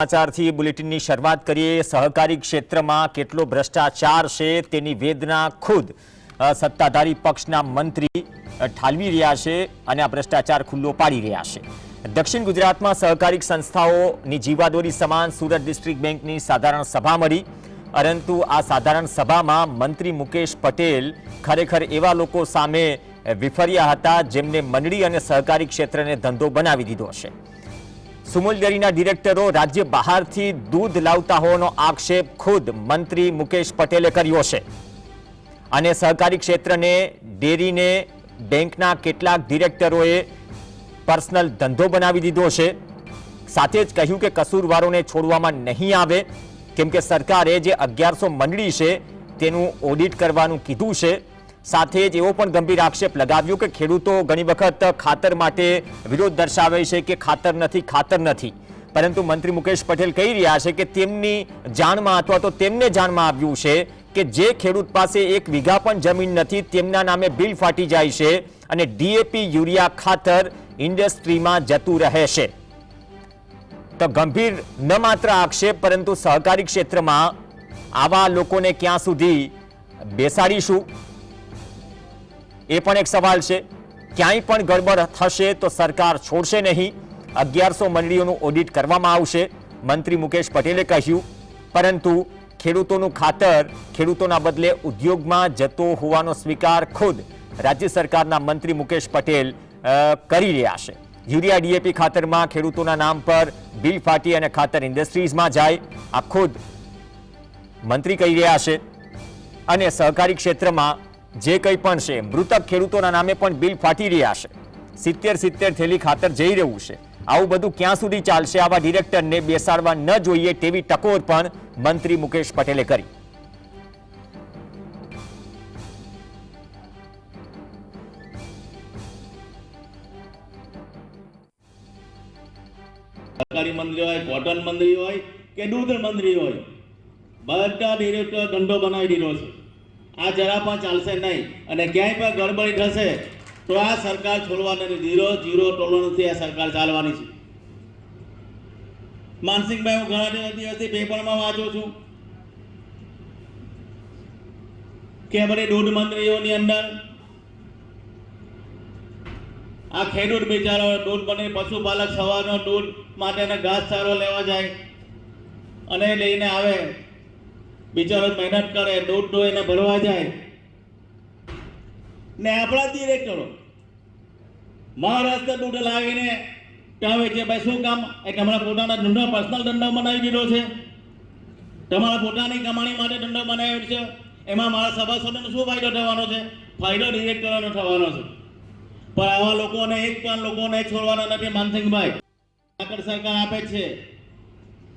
સમાચારથી બુલેટિનની શરૂઆત કરીએ. સહકારી ક્ષેત્રમાં કેટલો ભ્રષ્ટાચાર છે તેની વેદના ખુદ સત્તાધારી પક્ષના મંત્રી ઠાલવી રહ્યા છે અને આ ભ્રષ્ટાચાર ખુલ્લો પાડી રહ્યા છે. દક્ષિણ ગુજરાતમાં સહકારી સંસ્થાઓની જીવાદોરી સમાન સુરત ડિસ્ટ્રિક્ટ બેંકની સાધારણ સભા મળી. પરંતુ આ સાધારણ સભામાં મંત્રી મુકેશ પટેલ ખરેખર એવા લોકો સામે વિફર્યા હતા જેમને મંડળી અને સહકારી ક્ષેત્રને ધંધો બનાવી દીધો છે. સુમુલ ડેરીના ડિરેક્ટરો રાજ્ય બહારથી દૂધ લાવતા હોવાનો આક્ષેપ ખુદ મંત્રી મુકેશ પટેલે કર્યો છે. અને સહકારી ક્ષેત્રને, ડેરીને, બેંકના કેટલાક ડિરેક્ટરોએ પર્સનલ ધંધો બનાવી દીધો છે. સાથે જ કહ્યું કે કસૂરવારોને છોડવામાં નહીં આવે, કેમ કે સરકારે જે અગિયારસો મંડળી છે, તેનું ઓડિટ કરવાનું કીધું છે. સાથે જ એવો પણ ગંભીર આક્ષેપ લગાવ્યો કે ખેડૂતો ઘણી વખત ખાતર માટે વિરોધ દર્શાવે છે કે ખાતર નથી ખાતર નથી. પરંતુ મંત્રી મુકેશ પટેલ કહી રહ્યા છે કે તેમની જાણમાં અથવા તો તેમને જાણમાં આવ્યું છે કે જે ખેડૂત પાસે એક વીઘા પણ જમીન નથી, તેમના નામે બિલ ફાટી જાય છે અને ડીએપી યુરિયા ખાતર ઇન્ડસ્ટ્રીમાં જતું રહે છે. તો ગંભીર ન માત્ર આક્ષેપ, પરંતુ સહકારી ક્ષેત્રમાં આવા લોકોને ક્યાં સુધી બેસાડીશું? એ પણ એક સવાલ છે. ક્યાંય પણ ગડબડ થશે તો સરકાર છોડશે નહીં. અગિયારસો મંડળીઓનું ઓડિટ કરવામાં આવશે. મંત્રી મુકેશ પટેલે કહ્યું, પરંતુ ખેડૂતોનું ખાતર ખેડૂતોના બદલે ઉદ્યોગમાં જતો હોવાનો સ્વીકાર ખુદ રાજ્ય સરકારના મંત્રી મુકેશ પટેલ કરી રહ્યા છે. યુરિયા ડીએપી ખાતરમાં ખેડૂતોના નામ પર બિલ ફાટી અને ખાતર ઇન્ડસ્ટ્રીઝમાં જાય. આ ખુદ મંત્રી કહી રહ્યા છે. અને સહકારી ક્ષેત્રમાં જે કંઈ પણ છે, મૃતક ખેડૂતોના નામે પણ બિલ ફાટી રહ્યા છે. સિત્તેર સિત્તેર થેલી ખાતર જઈ રહ્યું છે. આવું બધું ક્યાં સુધી ચાલશે આવા ડિરેક્ટરને બેસાડવા ન જોઈએ તેવી ટકોર પણ મંત્રી મુકેશ પટેલે કરી. સરકારી મંત્રી હોય કોટન મંત્રી હોય કે દૂધ મંત્રી હોય, બધા ડિરેક્ટર ધંધો બનાવી દીધો છે. આ જરા પણ ચાલશે નહીં. અને ક્યાંય પણ ગડબડી થશે, તો આ સરકાર છોડવાની ઝીરો ઝીરો ટોલરન્સથી આ સરકાર ચાલવાની છે. માનસિંહભાઈ, હું ઘણા દિવસ દિવસથી પેપરમાં વાંચું છું. કે બધી દૂધ મંત્રીઓની અંદર આ ખેડૂત બિચારો દૂધ બને, પશુપાલક સવારનો દૂધ માટેનો ઘાસચારો લેવા જાય અને લઈને આવે. બિચારો મહેનત કરે, દૂધ દોઈને ભરવા જાય. ને આપણા ડિરેક્ટરો મહારાષ્ટ્ર દૂધ લાવીને ત્યાં છે, ભાઈ, શું કામ? એ હમણાં પોતાના ધંધો પર્સનલ ધંધો બનાવી દીધો છે. તમારા પોતાની કમાણી માટે ધંધો બનાવ્યો છે. એમાં મારા સભાસદોને શું ફાયદો થવાનો છે? ફાયદો ડિરેક્ટરોનો થવાનો છે. પણ આવા લોકોને એક પણ લોકોને છોડવાના નથી, માનસિંહભાઈ. સરકાર આપે છે.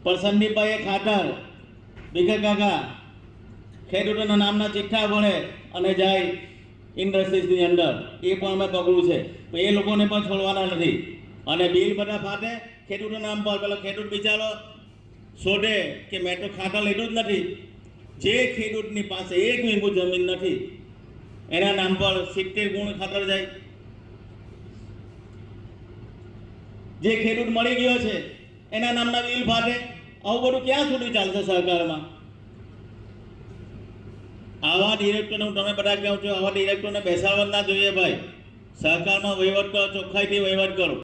પણ સંદીપભાઈએ ખાતર ભીખે કાકા, ખેડૂતોના નામના ચિઠ્ઠા ભણે અને જાય ઇન્ડસ્ટ્રીઝની અંદર. એ પણ અમે પકડ્યું છે. તો એ લોકોને પણ છોડવાના નથી. અને બિલ બધા ફાટે, ખેડૂતોના નામ પર. પેલો ખેડૂત બિચારો શોધે કે મેં તો ખાતર લીધું જ નથી. જે ખેડૂતની પાસે એક વીઘું જમીન નથી, એના નામ પર સિત્તેર ગુણ ખાતર જાય. જે ખેડૂત મળી ગયો છે, એના નામના બિલ ફાટે. આવું બધું ક્યાં સુધી ચાલશે સરકારમાં આવા ડિરેક્ટરને હું તમે બધા કહું છું, આવા ડિરેક્ટરને બેસાડવા ના જોઈએ ભાઈ. સહકારમાં વહીવટ કરો, ચોખ્ખાઈથી વહીવટ કરો.